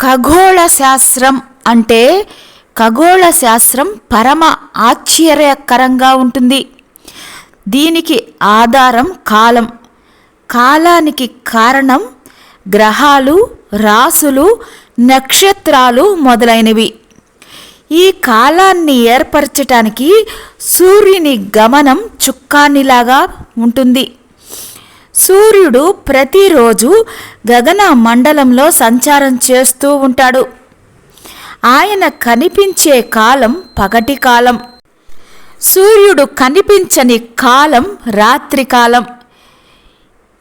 ఖగోళ శాస్త్రం అంటే ఖగోళ శాస్త్రం పరమ ఆశ్చర్యకరంగా ఉంటుంది. దీనికి ఆధారం కాలం. కాలానికి కారణం గ్రహాలు రాసులు నక్షత్రాలు మొదలైనవి. ఈ కాలాన్ని ఏర్పరచటానికి సూర్యుని గమనం చుక్కానిలాగా ఉంటుంది. సూర్యుడు ప్రతిరోజు గగన మండలంలో సంచారం చేస్తూ ఉంటాడు. ఆయన కనిపించే కాలం పగటి కాలం. సూర్యుడు కనిపించని కాలం రాత్రి కాలం.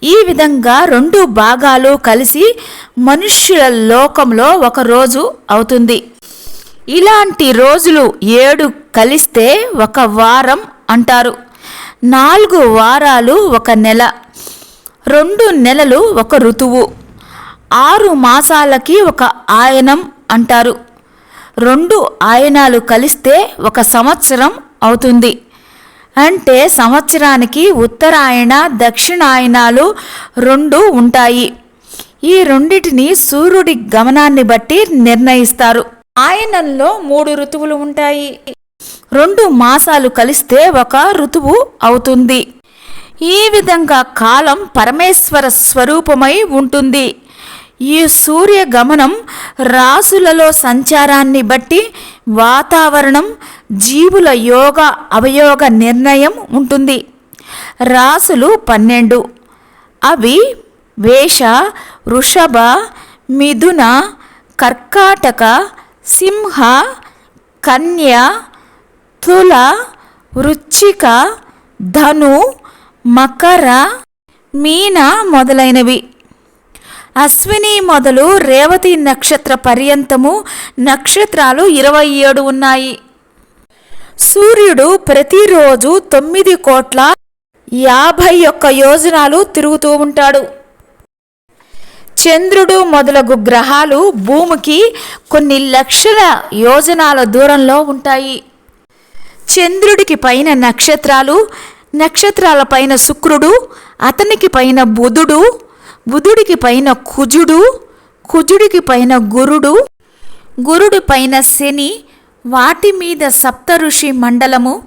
ఈ విధంగా రెండు భాగాలు కలిసి మనుష్యుల లోకంలో ఒక రోజు అవుతుంది. ఇలాంటి రోజులు ఏడు కలిస్తే ఒక వారం అంటారు. నాలుగు వారాలు ఒక నెల. రెండు నెలలు ఒక ఋతువు. ఆరు మాసాలకి ఒక ఆయనం అంటారు. రెండు ఆయనాలు కలిస్తే ఒక సంవత్సరం అవుతుంది. అంటే సంవత్సరానికి ఉత్తరాయణ దక్షిణాయనాలు రెండు ఉంటాయి. ఈ రెండిటిని సూర్యుడి గమనాన్ని బట్టి నిర్ణయిస్తారు. ఆయనంలో మూడు ఋతువులు ఉంటాయి. రెండు మాసాలు కలిస్తే ఒక ఋతువు అవుతుంది. ఈ విధంగా కాలం పరమేశ్వర స్వరూపమై ఉంటుంది. ఈ సూర్య గమనం రాసులలో సంచారాన్ని బట్టి వాతావరణం జీవుల యోగ అవయోగ నిర్ణయం ఉంటుంది. రాసులు పన్నెండు. అవి వేష వృషభ మిథున కర్కాటక సింహ కన్య తుల వృచ్చిక ధను మకర మీన మొదలైనవి. అశ్విని మొదలు రేవతి నక్షత్ర పర్యంతము నక్షత్రాలు ఇరవై ఏడు ఉన్నాయి. సూర్యుడు ప్రతిరోజు తొమ్మిది కోట్ల యాభై ఒక్క యోజనాలు తిరుగుతూ ఉంటాడు. చంద్రుడు మొదలగు గ్రహాలు భూమికి కొన్ని లక్షల యోజనాల దూరంలో ఉంటాయి. చంద్రుడికి పైన నక్షత్రాలు నక్షత్రాల పైన శుక్రుడు అతనికి పైన బుధుడు బుధుడికి పైన కుజుడు కుజుడికి పైన గురుడు గురుడి పైన శని వాటి మీద సప్త ఋషి మండలము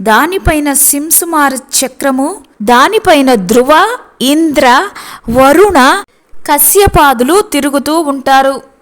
దానిపైన సింసుమార చక్రము దానిపైన ధ్రువ ఇంద్ర వరుణ కశ్యపాదులు తిరుగుతూ ఉంటారు.